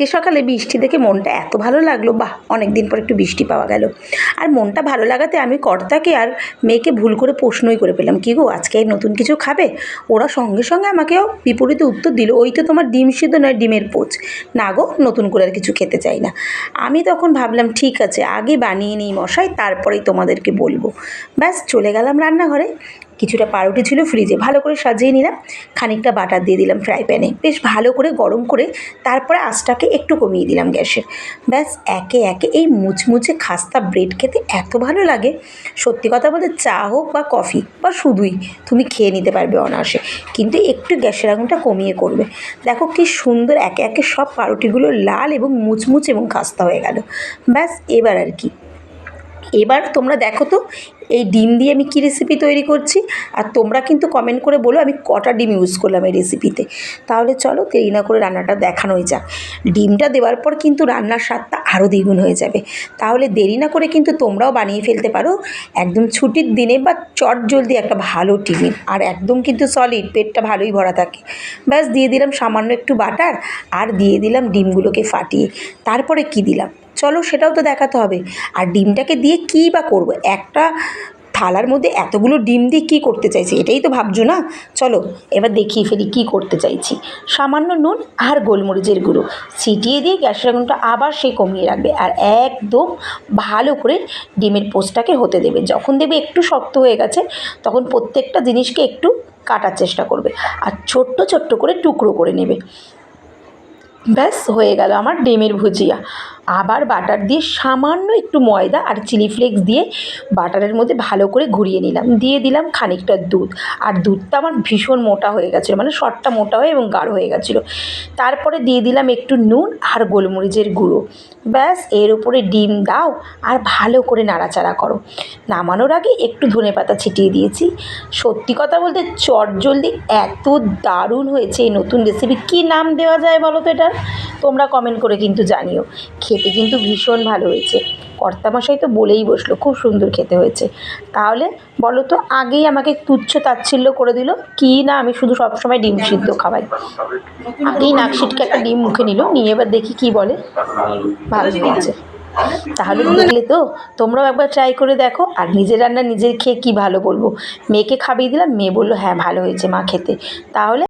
আজকে সকালে বৃষ্টি দেখে মনটা এত ভালো লাগল, বাহ অনেক দিন পর একটু বৃষ্টি পাওয়া গেল। আর মনটা ভালো লাগাতে আমি কর্তাকে আর মেয়েকে ভুল করে প্রশ্নই করে পেলাম, কী গো, আজকে নতুন কিছু খাবে? ওরা সঙ্গে সঙ্গে আমাকেও বিপরীতে উত্তর দিল, ওই তো তোমার ডিম সিদ্ধ নয়, ডিমের পোচ। না গো, নতুন করে আর কিছু খেতে চাই না। আমি তখন ভাবলাম, ঠিক আছে, আগে বানিয়ে নিই মশাই, তারপরেই তোমাদেরকে বলব। ব্যাস, চলে গেলাম রান্নাঘরে। কিছুটা পাউরুটি ছিল ফ্রিজে ভালো করে সাজিয়ে নিলাম, খানিকটা বাটার দিয়ে দিলাম ফ্রাই প্যানে বেশ ভালো করে গরম করে তারপরে আঁচটাকে একটু কমিয়ে দিলাম গ্যাসের ব্যাস, একে একে এই মুচমুচে খাস্তা ব্রেড খেতে এত ভালো লাগে। সত্যি কথা বলতে চা হোক বা কফি বা শুধুই, তুমি খেয়ে নিতে পারবে অনায়াসে। কিন্তু একটু গ্যাসের আগুনটা কমিয়ে করবে। দেখো কি সুন্দর একে একে সব পাউরুটিগুলো লাল এবং মুচমুচ এবং খাস্তা হয়ে গেল। ব্যাস, এবার আর কি। এবার তোমরা দেখো তো, এই ডিম দিয়ে আমি কী রেসিপি তৈরি করছি? আর তোমরা কিন্তু কমেন্ট করে বলো আমি কটা ডিম ইউজ করলাম এই রেসিপিতে তাহলে চলো দেরি না করে রান্নাটা দেখানোই যাক। ডিমটা দেওয়ার পর কিন্তু রান্নার স্বাদটা আরও দ্বিগুণ হয়ে যাবে। তাহলে দেরি না করে কিন্তু তোমরাও বানিয়ে ফেলতে পারো। একদম ছুটির দিনে বা চট জলদি একটা ভালো টিফিন। আর একদম কিন্তু সলিড পেটটা ভালোই ভরা থাকে। ব্যাস, দিয়ে দিলাম সামান্য একটু বাটার আর দিয়ে দিলাম ডিমগুলোকে ফাটিয়ে। তারপরে কি দিলাম? চলো সেটাও তো দেখাতে হবে। আর ডিমটাকে দিয়ে কী বা করব? একটা থালার মধ্যে এতগুলো ডিম দিয়ে কী করতে চাইছি? এটাই তো ভাবছ না? চলো, এবার দেখিয়ে ফেলি কী করতে চাইছি। সামান্য নুন আর গোলমরিচের গুঁড়ো। ছিটিয়ে দিয়ে গ্যাসের আগুনটা আবার সে কমিয়ে রাখবে আর একদম ভালো করে ডিমের পোস্টটাকে হতে দেবে। যখন দেবে একটু শক্ত হয়ে গেছে, তখন প্রত্যেকটা জিনিসকে একটু কাটার চেষ্টা করবে আর ছোট্ট ছোট্ট করে টুকরো করে নেবে। ব্যাস, হয়ে গেল আমার ডিমের ভুজিয়া। আবার বাটার দিয়ে সামান্য একটু ময়দা আর চিলি ফ্লেক্স দিয়ে বাটারের মধ্যে ভালো করে ঘুরিয়ে নিলাম। দিয়ে দিলাম খানিকটা দুধ। আর দুধটা আমার ভীষণ মোটা হয়ে গেছিল মানে শটটা মোটা হয়ে এবং গাঢ় হয়ে গেছিল। তারপরে দিয়ে দিলাম একটু নুন আর গোলমরিচের গুঁড়ো। ব্যাস, এর উপরে ডিম দাও আর ভালো করে নাড়াচাড়া করো। নামানোর আগে একটু ধনে পাতা ছিটিয়ে দিয়েছি। সত্যি কথা বলতে চটজলদি এত দারুণ হয়েছে এই নতুন রেসিপি কী নাম দেওয়া যায় বলো তো এটার? তোমরা কমেন্ট করে কিন্তু জানিও। খেতে কিন্তু ভীষণ ভালো হয়েছে। কর্তামশাই তো বলেই বসল, খুব সুন্দর খেতে হয়েছে। তাহলে বলো তো, আগেই আমাকে তুচ্ছ তাচ্ছিল্য করে দিল, কি না আমি শুধু সবসময় ডিম সিদ্ধ খাওয়াই? আগেই নাক সিটকে একটা ডিম মুখে নিল, নিয়ে এবার দেখি কি বলে। ভালো হয়েছে। তাহলে দেখলে তো, তোমরাও একবার ট্রাই করে দেখো, আর নিজের রান্না নিজের খেয়ে কি ভালো বলব। মেয়েকে খাবিয়ে দিলাম, মেয়ে বলল হ্যাঁ ভালো হয়েছে মা খেতে। তাহলে